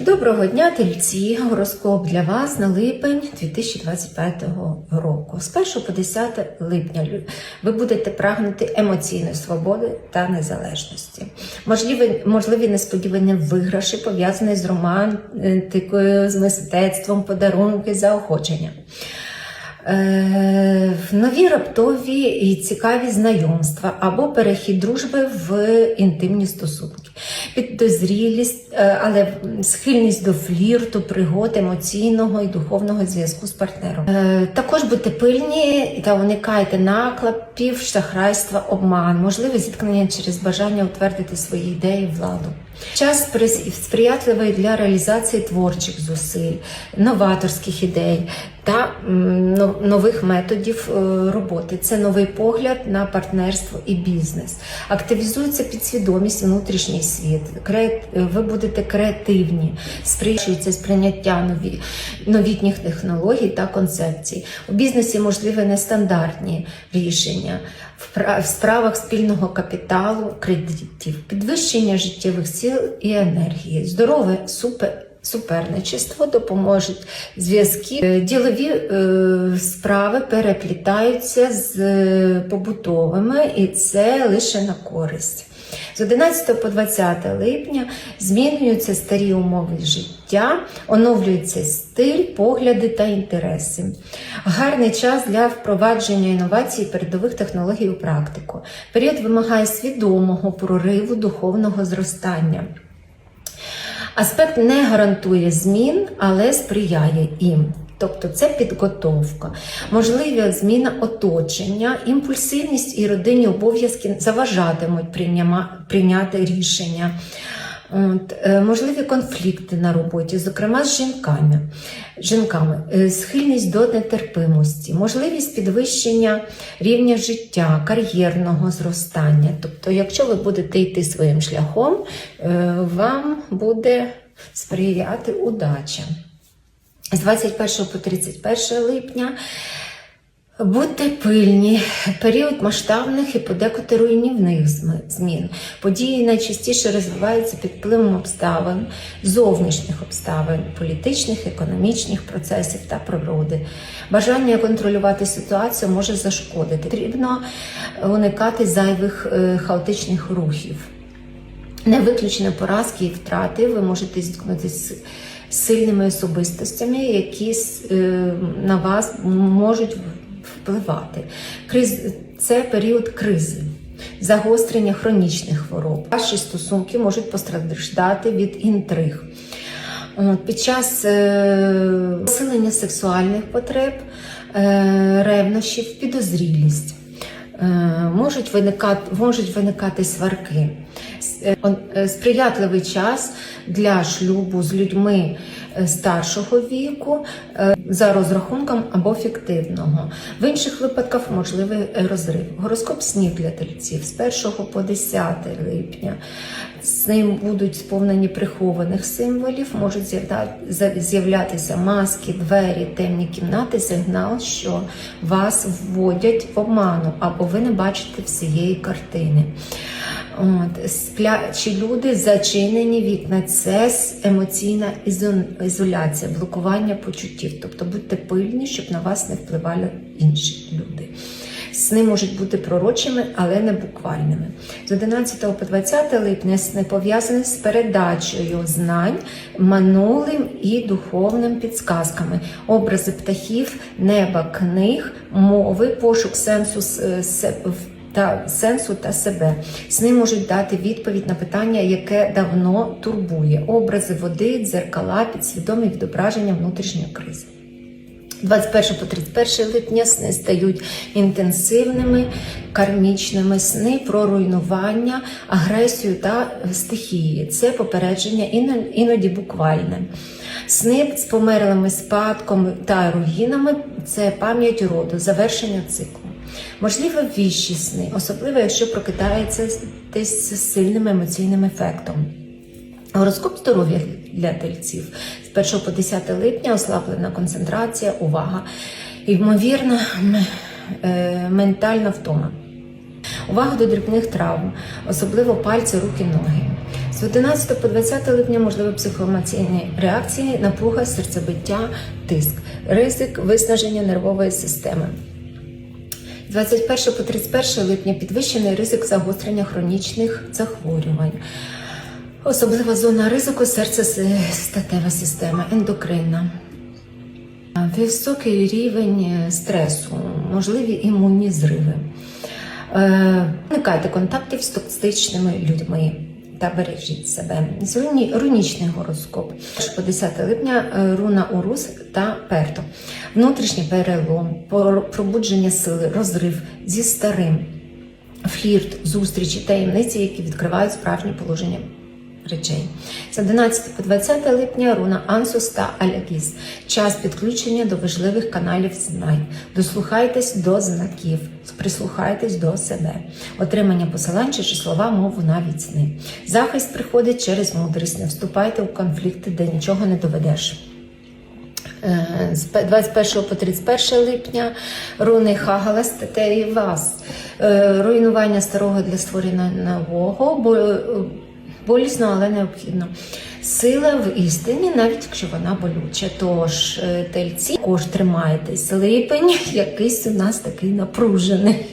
Доброго дня, тельці! Гороскоп для вас на липень 2025 року. З 1 по 10 липня ви будете прагнути емоційної свободи та незалежності. Можливі, можливі несподівані виграші, пов'язані з романтикою, з мистецтвом, подарунки, заохочення. Е, нові раптові і цікаві знайомства або перехід дружби в інтимні стосунки, підозрілість, е, але схильність до флірту, пригод, емоційного і духовного зв'язку з партнером. Е, Також будьте пильні та уникайте наклепів, шахрайства, обман, можливе зіткнення через бажання утвердити свої ідеї владу. Час сприятливий для реалізації творчих зусиль, новаторських ідей та нових методів е, роботи. Це новий погляд на партнерство і бізнес. Активізується підсвідомість, внутрішній світ. Ви будете креативні, сприяється сприйняття нові, новітніх технологій та концепцій. У бізнесі можливі нестандартні рішення. В справах спільного капіталу, кредитів, підвищення життєвих сил і енергії, здорове супер. Суперничество допоможуть зв'язки. Е, Ділові е, справи переплітаються з е, побутовими, і це лише на користь. З 11 по 20 липня змінюються старі умови життя, оновлюється стиль, погляди та інтереси. Гарний час для впровадження інновацій передових технологій у практику. Період вимагає свідомого прориву духовного зростання. Аспект не гарантує змін, але сприяє їм. Тобто це підготовка, можливі зміна оточення, імпульсивність і родинні обов'язки заважатимуть прийняти рішення. От, е, можливі конфлікти на роботі, зокрема з жінками, жінками, Е, схильність до нетерпимості, можливість підвищення рівня життя, кар'єрного зростання. Тобто, якщо ви будете йти своїм шляхом, е, вам буде сприяти удача. З 21 по 31 липня Будьте пильні, період масштабних і подекуди руйнівних змін. Події найчастіше розвиваються під впливом обставин, зовнішніх обставин, політичних, економічних процесів та природи. Бажання контролювати ситуацію може зашкодити. Потрібно уникати зайвих е, хаотичних рухів. Не виключено поразки і втрати, ви можете зіткнутися з сильними особистостями, які е, на вас можуть впливати. Криз це період кризи, загострення хронічних хвороб. Ваші стосунки можуть постраждати від інтриг. Під час е, посилення сексуальних потреб, е, ревнощів, підозрілість. Е, можуть виникати, можуть виникати сварки. С- е, он- е, Сприятливий час для шлюбу з людьми е, старшого віку е, за розрахунком або фіктивного. В інших випадках можливий е, розрив. Гороскоп снів для тельців з 1 по 10 липня. З ним будуть сповнені прихованих символів, можуть з'являтися маски, двері, темні кімнати, сигнал, що вас вводять в обману, або ви не бачите всієї картини. От, сплячі люди, зачинені вікна, це емоційна ізоляція, блокування почуттів. Тобто будьте пильні, щоб на вас не впливали інші люди. Сни можуть бути пророчими, але не буквальними. З 11 по 20 липня сни пов'язані з передачею знань минулим і духовним підсказками, образи птахів, неба, книг, мови, пошук сенсу в- та сенсу та себе. Сни можуть дати відповідь на питання, яке давно турбує. Образи води, дзеркала, підсвідомі відображення внутрішньої кризи. 21 по 31 липня сни стають інтенсивними, кармічними сни про руйнування, агресію та стихії. Це попередження іноді буквальне. Сни з померлими спадком та руїнами це пам'ять роду, завершення циклу. Можливо, віщі сни, особливо якщо прокидається десь з сильним емоційним ефектом. Гороскоп здоров'я для тельців з 1 по 10 липня ослаблена концентрація, увага, ймовірна е, ментальна втома. Увага до дрібних травм, особливо пальці, руки, ноги. З 11 по 20 липня можливі психоемоційні реакції, напруга, серцебиття, тиск, ризик виснаження нервової системи. З 21 по 31 липня підвищений ризик загострення хронічних захворювань. Особлива зона ризику серце-статева система, ендокринна. Високий рівень е, стресу, можливі імунні зриви. Е, Уникайте контактів з токсичними людьми та бережіть себе. Сьогодні рунічний гороскоп. По 10 липня е, руна Урус та Перто. Внутрішній перелом, пробудження сили, розрив зі старим, флірт, зустрічі, таємниці, які відкривають справжнє положення речей. З 11 по 20 липня руна Ансус та Алягіс. Час підключення до важливих каналів знань. Дослухайтесь до знаків, прислухайтесь до себе. Отримання посилань чи слова мову навіть сни. Захист приходить через мудрість. Не вступайте у конфлікти, де нічого не доведеш. Е, з 21 по 31 липня руни Хагала статей вас. Е, Руйнування старого для створення нового, бо е, болісно, але необхідно. Сила в істині, навіть якщо вона болюча. Тож е, тельці також тримайтесь. Липень якийсь у нас такий напружений.